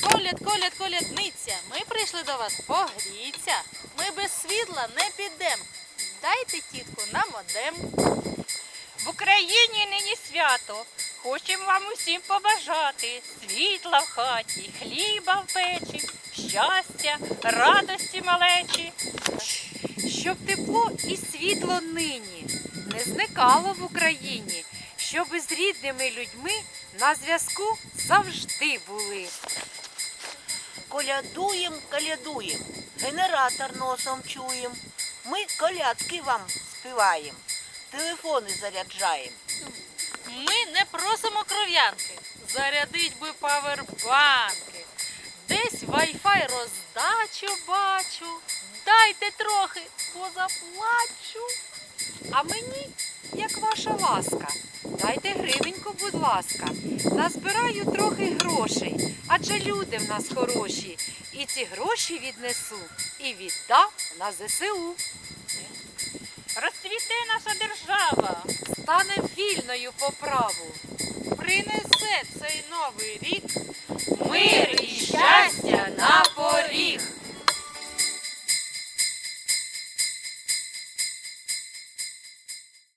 Коляд, коляд, колядниця, ми прийшли до вас погріться. Ми без світла не підем. Дайте тітку нам одем. В Україні нині свято. Хочемо вам усім побажати світла в хаті, хліба в печі, щастя, радості малечі. Щоб тепло і світло нині не зникало в Україні, щоб з рідними людьми на зв'язку завжди були. Колядуєм, колядуєм, генератор носом чуєм. Ми колядки вам співаємо, телефони заряджаємо. Ми не просимо кров'янки. Зарядить би павербанки. Десь Wi-Fi роздачу бачу. Дайте трохи, позаплачу. А мені, як ваша ласка, дайте гривеньку, будь ласка. Назбираю трохи грошей, адже люди в нас хороші. І ці гроші віднесу і віддам на ЗСУ. Розцвіте наша держава. Стане вільною по праву. Принесе цей новий рік